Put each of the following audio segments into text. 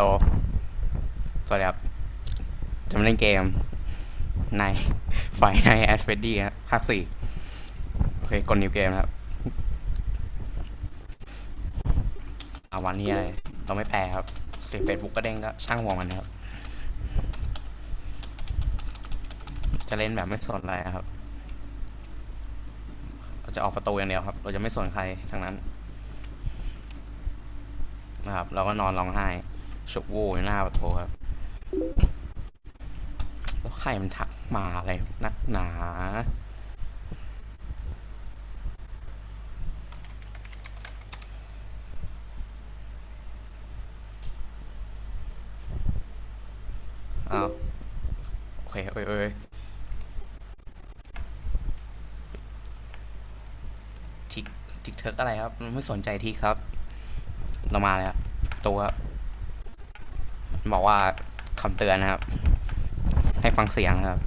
ลโหลสวัสดีครับ จะมาเล่นเกม ในไฟในแอดเฟดดี้ครับภาคสี่โอเค กดนิวเกมนะครับเอาวันนี้อะไรเราไม่แพ้ครับเสียเฟซบุ๊กก็เด้งก็ช่างหัวงมันนะครับ จะเล่นแบบไม่สนอะไรครับ เราจะออกประตูอย่างเดียวครับ เราจะไม่สนใครทั้งนั้นนะครับ เราก็นอนร้องไห้ ฉุกวูอยู่หน้าประตูครับ แล้วใครมันทักมาอะไรนักหนาอ้าวโอเคเอ้ยเอ้ยทิกทิกเทิกอะไรครับ ไม่สนใจทิกครับ เรามาแล้วตัวครั บบอกว่าคำเตือนนะครับ ให้ฟังเสียงครับ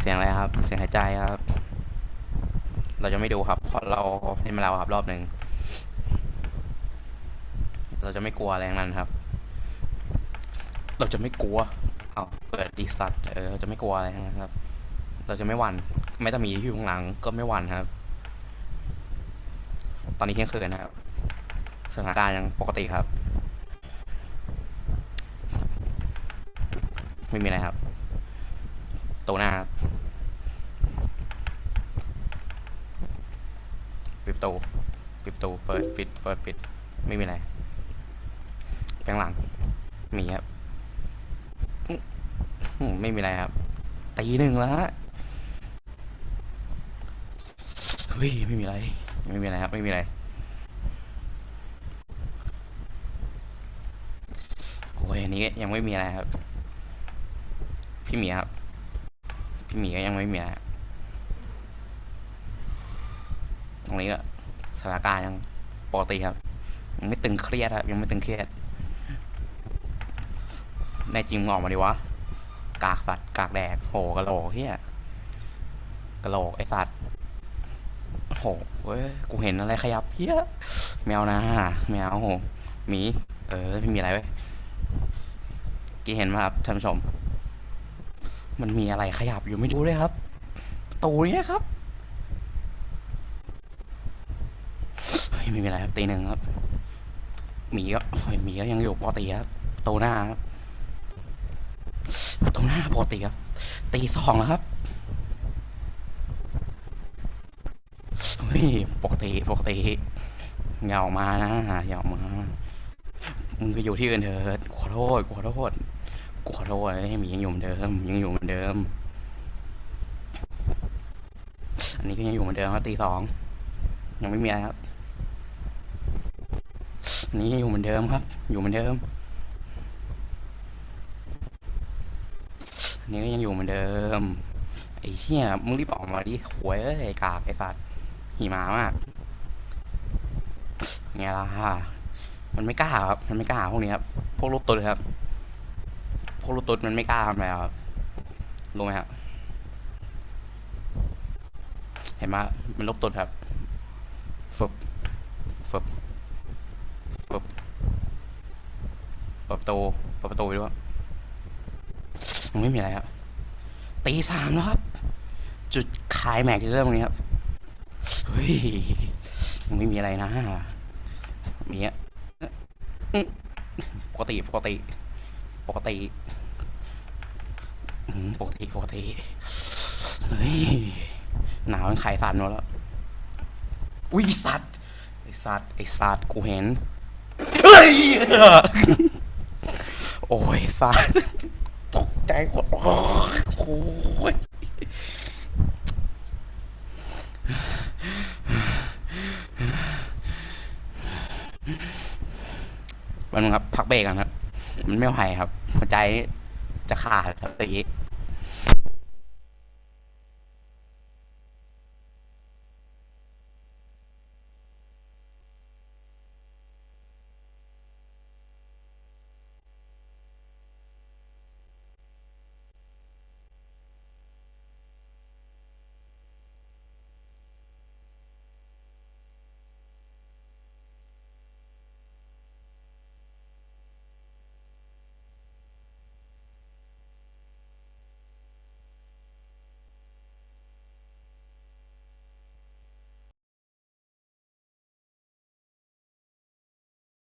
เสียงอะไรครับ เสียงหายใจครับ เราจะไม่ดูครับ เพราะเราเล่นมาแล้วครับ รอบหนึ่งเราจะไม่กลัวอะไรทั้งนั้นครับ เราจะไม่กลัว เอาเปิดดีสัตเออเราจะไม่กลัวอะไรทั้งนั้นครับ เราจะไม่หวั่นไม่ต้องมีอยู่ข้างหลังก็ไม่หวั่นครับ ตอนนี้เที่ยงคืนนะครับ สถานการณ์ยังปกติครับ ไม่มีอะไรครับ ตัวหน้าครับปิดประตูปิดประตูเปิดปิดเปิดปิด ไม่มีอะไรแปลงหลัง มีครับไม่มีอะไรครับตีหนึ่งแล้วฮะเฮ้ยไม่มีอะไร ไม่มีอะไรครับ ไม่มีอะไรโอ้ยอันนี้ยังไม่มีอะไรครับ พี่หมีครับ พี่หมีก็ยังไม่มีอะไรตรงนี้ก็สถานการณ์ยังปกติครับ ยังไม่ตึงเครียดครับ ยังไม่ตึงเครียดแน่จริงมึงออกมาดิวะ กากสัตว์กากแดกโหกะโหลกเฮียกะโหลกไอสัตว์โหเว้ย กูเห็นอะไรขยับเฮียแมวนะแมวโหหมี เออไม่มีอะไรเว้ยกี่เห็นไหมครับท่านผู้ชม มันมีอะไรขยับอยู่ไม่รู้เลยครับตูเนี้ยครับเฮ้ยไม่มีอะไรครับตีหนึ่งครับหมีก็เฮ้ยหมีก็ยังอยู่ปกติครับประตูหน้าครับประตูหน้าปกติครับ ตีสองแล้วครับเฮ้ยปกติปกติอย่าออกมานะอย่าออกมามึงไปอยู่ที่อื่นเถิดขอโทษขอโทษ กูขอโทษไอ้หมียังอยู่เหมือนเดิมยังอยู่เหมือนเดิม อันนี้ก็ยังอยู่เหมือนเดิมครับตีสองยังไม่มีอะไรครับอันนี้อยู่เหมือนเดิมครับ อยู่เหมือนเดิมอันนี้ก็ยังอยู่เหมือนเดิมไอ้เหี้ยมึงรีบออกมาดิหวยเอ้ยไอ้กากไอ้สัตว์หิมามากไงล่ะมันไม่กล้าครับ มันไม่กล้าพวกนี้ครับ พวกรูปตัวเลยครับ พวกลูกตุ๊ดมันไม่กล้าทำอะไรครับ รู้ไหมครับ เห็นไหมมันลูกตุ๊ดครับฟึบฟึบฟึบเปประตูเปประตูไปด้วยมันไม่มีอะไรครับ ตีสามแล้วครับ จุดคายแม็กเริ่มนี้ครับ เฮ้ยยังไม่มีอะไรนะมีอะปกติ ปกติ ปกติอืมปกติปกติเฮ้ยหนาวจนไข่สั่นหมดแล้วอุ้ยสัตว์ไอสัตว์ไอสัตว์กูเห็นเฮ้ยโอ้ยสัตว์ตกใจหมดโอ้ยโอ้ยวันนึงครับพักเบรกกันครับ มันไม่ไหวครับหัวใจจะขาดครับตะกี้